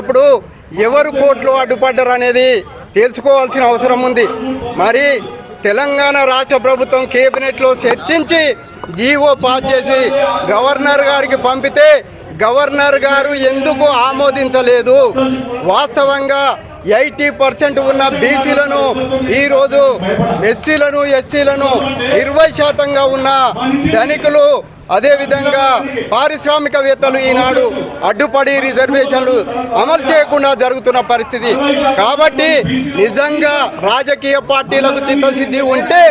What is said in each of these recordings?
అప్పుడు ఎవరు కోర్టులో అడ్డుపడ్డారు అనేది తెలుసుకోవాల్సిన అవసరం ఉంది. మరి తెలంగాణ రాష్ట్ర ప్రభుత్వం కేబినెట్లో చర్చించి జీవో పాస్ చేసి గవర్నర్ గారికి పంపితే గవర్నర్ గారు ఎందుకు ఆమోదించలేదు? వాస్తవంగా ఎయిటీ పర్సెంట్ ఉన్న బీసీలను ఈరోజు ఎస్సీలను ఎస్టీలను ఇరవై శాతంగా ఉన్న ధనికులు అదేవిధంగా పారిశ్రామికవేత్తలు ఈనాడు అడ్డుపడి రిజర్వేషన్లు అమలు చేయకుండా జరుగుతున్న పరిస్థితి. కాబట్టి నిజంగా రాజకీయ పార్టీలకు చిత్తశుద్ధి ఉంటే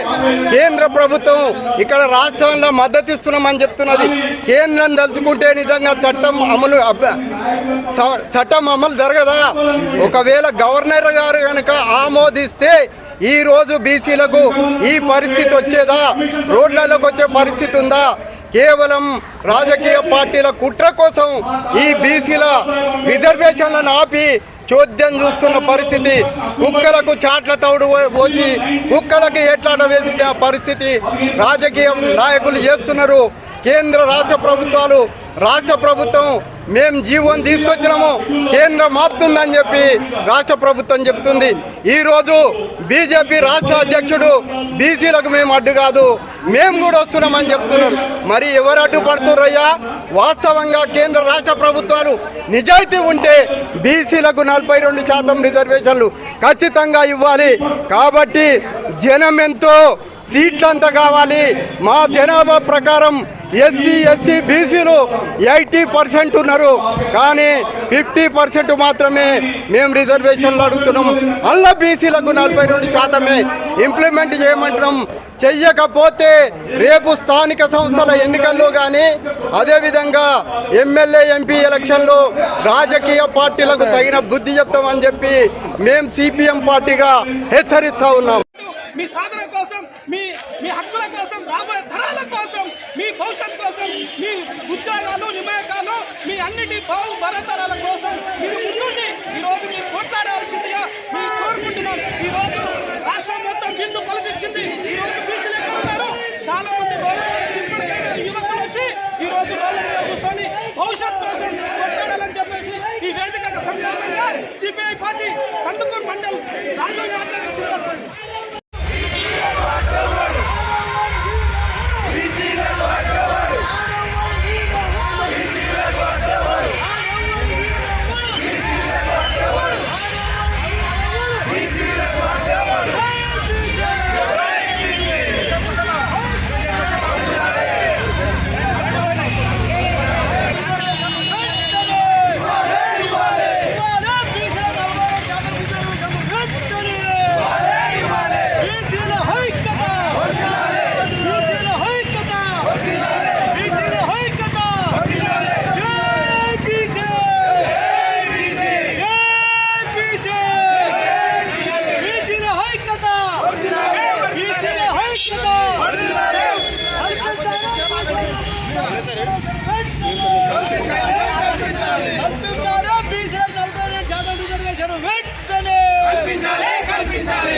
కేంద్ర ప్రభుత్వం ఇక్కడ రాష్ట్రంలో మద్దతు ఇస్తున్నామని చెప్తున్నది. కేంద్రం తలుచుకుంటే నిజంగా చట్టం అమలు చట్టం అమలు జరగదా? ఒకవేళ గవర్నర్ గారు కనుక ఆమోదిస్తే ఈ రోజు బీసీలకు ఈ పరిస్థితి వచ్చేదా? రోడ్లలోకి వచ్చే పరిస్థితి ఉందా? కేవలం రాజకీయ పార్టీల కుట్ర కోసం ఈ బీసీల రిజర్వేషన్లను ఆపి చోద్యం చూస్తున్న పరిస్థితి. కుక్కలకు చాట్ల తౌడు పోసి కుక్కలకి ఏట్లాట వేసిన పరిస్థితి రాజకీయ నాయకులు చేస్తున్నారు. కేంద్ర రాష్ట్ర ప్రభుత్వాలు రాష్ట్ర ప్రభుత్వం మేము జీవోం తీసుకొచ్చినాము. కేంద్రం ఆపుతుందని చెప్పి రాష్ట్ర ప్రభుత్వం చెప్తుంది. ఈరోజు బీజేపీ రాష్ట్ర అధ్యక్షుడు బీసీలకు మేము అడ్డు కాదు. మేము కూడా వస్తున్నామని చెప్తున్నారు. మరి ఎవరు అడ్డుపడుతున్నారయ్యా వాస్తవంగా కేంద్ర రాష్ట్ర ప్రభుత్వాలు నిజాయితీ ఉంటే బీసీలకు నలభై రెండు శాతం రిజర్వేషన్లు ఖచ్చితంగా ఇవ్వాలి. కాబట్టి జనం ఎంతో సీట్లంతా కావాలి. మా జనాభా ప్రకారం ఎస్సీ ఎస్టీ బీసీలు ఎయిటీ పర్సెంట్ ఉన్నారు. కానీ ఫిఫ్టీ పర్సెంట్ మాత్రమే మేము రిజర్వేషన్లు అడుగుతున్నాం. అలా బీసీలకు నలభై రెండు శాతమే ఇంప్లిమెంట్ చేయమంటున్నాం. చెయ్యకపోతే రేపు స్థానిక సంస్థల ఎన్నికల్లో కానీ అదేవిధంగా ఎమ్మెల్యే ఎంపీ ఎలక్షన్లో రాజకీయ పార్టీలకు తగిన బుద్ధి చెప్తామని చెప్పి మేము సిపిఎం పార్టీగా హెచ్చరిస్తా ఉన్నాం. మీ సాధన కోసం మీ మీ హక్కుల కోసం రాబోయే తరాల మీ భవిష్యత్తు కోసం మీ ఉద్యోగాలు నిమాయకాలు మీ అన్నిటి బావు భరతరాల కోసం మీరు ముందుండి ఈరోజు మీరు కొట్లాడాల్సిందిగా మీరు కోరుకుంటున్నాం. ఈరోజు రాష్ట్రం మొత్తం బిందు పలిపించింది ఈరోజు బీసీలు ఎక్కడ ఉన్నారు. చాలా మంది రోడ్ల మీద చింపలు కట్టారు. యువకులు వచ్చి ఈ రోజు రోడ్ల మీద కూర్చొని భవిష్యత్తు కోసం కొట్లాడాలని చెప్పేసి ఈ వేదిక సందర్భంగా సిపిఐ పార్టీ కందుకూరు మండల్ రాజు మాట్లాడాల్సింది రిజర్వేషన్ వెంటనే కల్పించాలి కల్పించాలి.